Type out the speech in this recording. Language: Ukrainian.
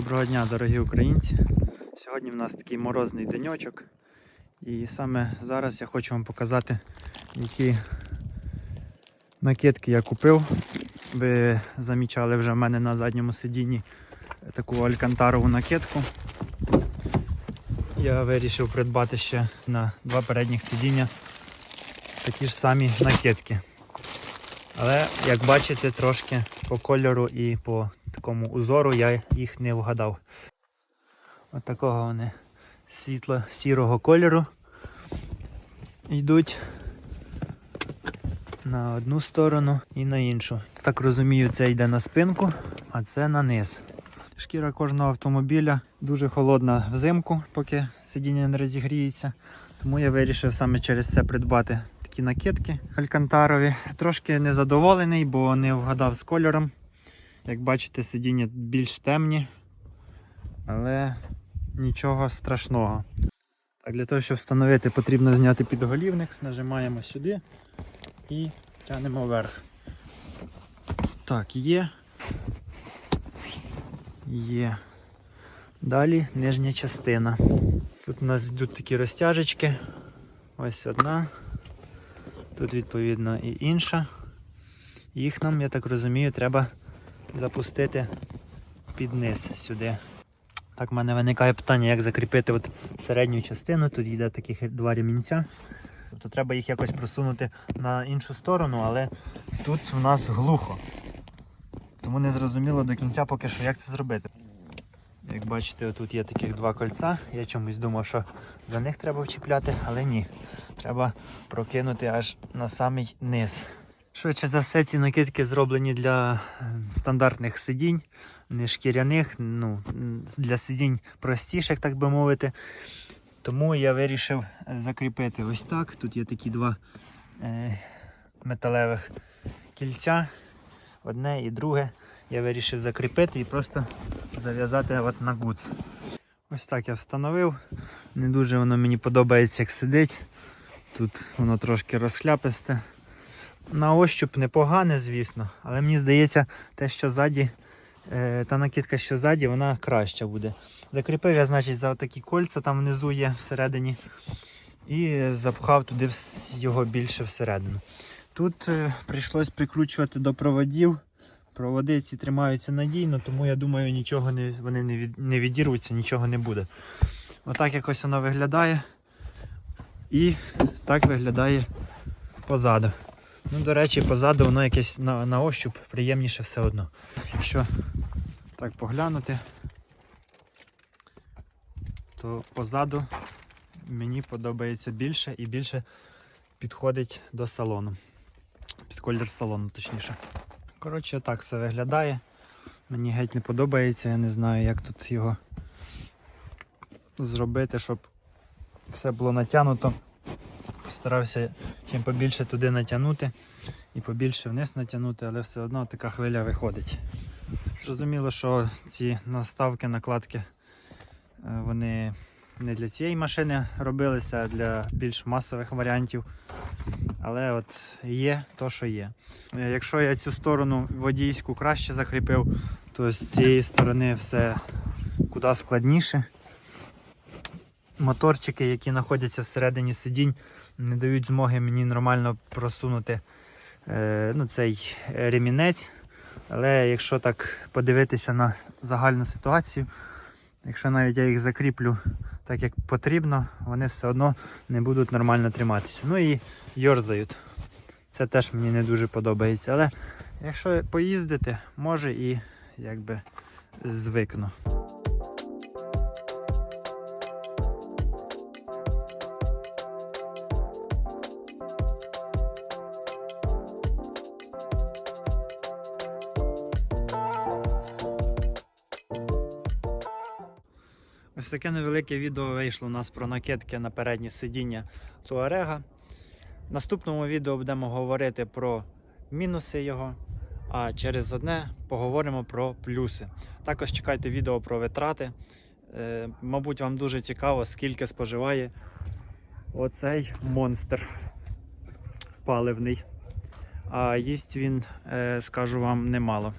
Доброго дня, дорогі українці. Сьогодні в нас такий морозний денечок. І саме зараз я хочу вам показати, які накидки я купив. Ви замічали вже в мене на задньому сидінні таку алькантарову накидку. Я вирішив придбати ще на два передніх сидіння такі ж самі накидки. Але, як бачите, трошки по кольору і по такому узору я їх не вгадав. От такого вони світло-сірого кольору йдуть на одну сторону і на іншу. Так розумію, це йде на спинку, а це на низ. Шкіра кожного автомобіля дуже холодна взимку, поки сидіння не розігріється. Тому я вирішив саме через це придбати такі накидки алькантарові. Трошки незадоволений, бо не вгадав з кольором. Як бачите, сидіння більш темні, але нічого страшного. Так, Для того, щоб встановити, потрібно зняти підголівник, нажимаємо сюди і тягнемо вверх. Так, є. Є. Далі нижня частина. Тут у нас йдуть такі розтяжечки. Ось одна. Тут відповідно і інша. Їх нам, я так розумію, треба запустити під низ сюди. Так, в мене виникає питання, як закріпити от середню частину. Тут йде таких два ремінця. Тобто треба їх якось просунути на іншу сторону, але тут в нас глухо. Тому не зрозуміло до кінця поки що, як це зробити. Як бачите, тут є таких два кольця. Я чомусь думав, що за них треба вчіпляти, але ні. Треба прокинути аж на самий низ. Швидше за все, ці накидки зроблені для е, стандартних сидінь, не шкіряних, ну, для сидінь простіших, так би мовити. Тому я вирішив е, закріпити ось так. Тут є такі два е, металевих кільця, одне і друге. Я вирішив закріпити і просто зав'язати от на гуц. Ось так я встановив. Не дуже воно мені подобається, як сидить. Тут воно трошки розхляписте. На ощуп непогане, звісно, але мені здається, те, що ззаді, е, та накидка, що ззаді, вона краща буде. Закріпив я, значить, за такі кольця там внизу є всередині. І запхав туди його більше всередину. Тут е, прийшлось прикручувати до проводів. Проводи ці тримаються надійно, тому я думаю, нічого не, вони не, не відірвуться, нічого не буде. Отак якось воно виглядає. І так виглядає позаду. Ну, до речі, позаду воно якесь на, на ощуп приємніше все одно. Якщо так поглянути, то позаду мені подобається більше і більше підходить до салону. Під колір салону, точніше. Коротше, так все виглядає. Мені геть не подобається, я не знаю, як тут його зробити, щоб все було натягнуто. Постарався чим побільше туди натягнути і побільше вниз натягнути, але все одно така хвиля виходить. Зрозуміло, що ці наставки, накладки е, вони не для цієї машини робилися, а для більш масових варіантів. Але от є то, що є. Е, Якщо я цю сторону водійську краще закріпив, то з цієї сторони все куди складніше. Моторчики, які знаходяться всередині сидінь, не дають змоги мені нормально просунути е, ну, цей ремінець. Але якщо так подивитися на загальну ситуацію, якщо навіть я їх закріплю так, як потрібно, вони все одно не будуть нормально триматися. Ну і йорзають. Це теж мені не дуже подобається. Але якщо поїздити, може і якби звикну. Ось таке невелике відео вийшло у нас про накидки на переднє сидіння Туарега. В наступному відео будемо говорити про мінуси його, а через одне поговоримо про плюси. Також чекайте відео про витрати. Е, мабуть, вам дуже цікаво, скільки споживає оцей монстр паливний. А їсть він, е, скажу вам, немало.